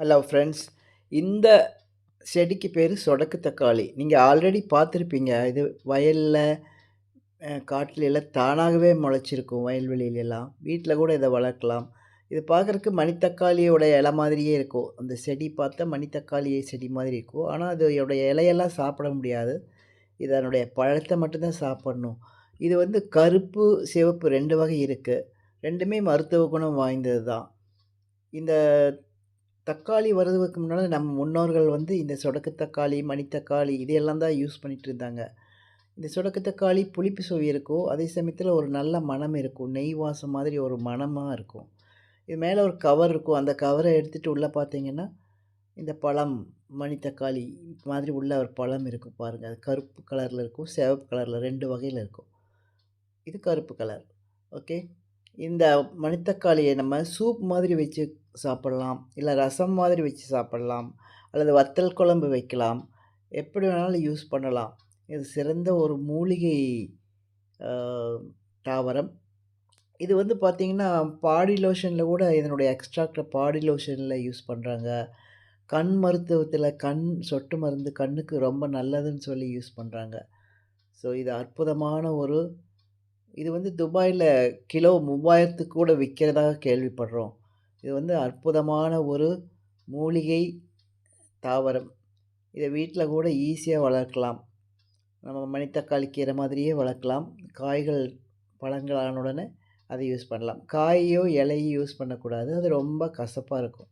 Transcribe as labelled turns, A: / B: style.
A: Hello friends இந்த செடிக்கு பேர் சொடக்கு தக்காளி. நீங்கள் ஆல்ரெடி பார்த்துருப்பீங்க. இது வயலில் காட்டிலெல்லாம் தானாகவே முளைச்சிருக்கும் வயல்வெளியிலலாம் வீட்டில் கூட இதை வளர்க்கலாம். இது பார்க்குறக்கு மணித்தக்காளியோட இலை மாதிரியே இருக்கும். அந்த செடி பார்த்தா மணித்தக்காளி செடி மாதிரி இருக்கும். ஆனால் அதோடைய இலையெல்லாம் சாப்பிட முடியாது. இதனுடைய பழத்தை மட்டும்தான் சாப்பிட்ணும். இது வந்து கருப்பு சிவப்பு ரெண்டு வகை இருக்குது ரெண்டுமே மருத்துவ குணம் வாய்ந்தது தான் இந்த தக்காளி வர்றதுக்கு முன்னால் நம்ம முன்னோர்கள் வந்து இந்த சொடக்கு தக்காளி மணித்தக்காளி இதையெல்லாம் தான் யூஸ் பண்ணிகிட்டு இருந்தாங்க. இந்த சொடக்கு தக்காளி புளிப்பு சுவை இருக்கும் அதே சமயத்தில் ஒரு நல்ல மனம் இருக்கும். நெய் வாசம் மாதிரி ஒரு மணமாக இருக்கும். இது மேலே ஒரு கவர் இருக்கும். அந்த கவரை எடுத்துகிட்டு உள்ளே பார்த்தீங்கன்னா இந்த பழம் மணித்தக்காளி மாதிரி உள்ள ஒரு பழம் இருக்கும் பாருங்கள் அது கருப்பு கலரில் இருக்கும் சிவப்பு கலரில் ரெண்டு வகையில் இருக்கும். இது கருப்பு கலர் ஓகே இந்த மணித்தக்காளியை நம்ம சூப் மாதிரி வச்சு சாப்பிட்லாம் இல்லை ரசம் மாதிரி வச்சு சாப்பிட்லாம் அல்லது வத்தல் குழம்பு வைக்கலாம். எப்படி வேணாலும் யூஸ் பண்ணலாம். இது சிறந்த ஒரு மூலிகை தாவரம். இது வந்து பார்த்திங்கன்னா பாடி லோஷனில் கூட இதனுடைய எக்ஸ்ட்ராக்டை பாடி லோஷனில் யூஸ் பண்ணுறாங்க கண் மருத்துவத்தில் கண் சொட்டு மருந்து கண்ணுக்கு ரொம்ப நல்லதுன்னு சொல்லி யூஸ் பண்ணுறாங்க ஸோ இது அற்புதமான ஒரு இது வந்து துபாயில் கிலோ மூவாயிரத்துக்கு கூட விற்கிறதாக கேள்விப்படுறோம். இது வந்து அற்புதமான ஒரு மூலிகை தாவரம். இதை வீட்டில் கூட ஈஸியாக வளர்க்கலாம். நம்ம மணித்தக்காளி கீரை மாதிரியே வளர்க்கலாம். காய்கள் பழங்கள் உடனே அதை யூஸ் பண்ணலாம். காயோ இலையோ யூஸ் பண்ணக்கூடாது. அது ரொம்ப கசப்பாக இருக்கும்.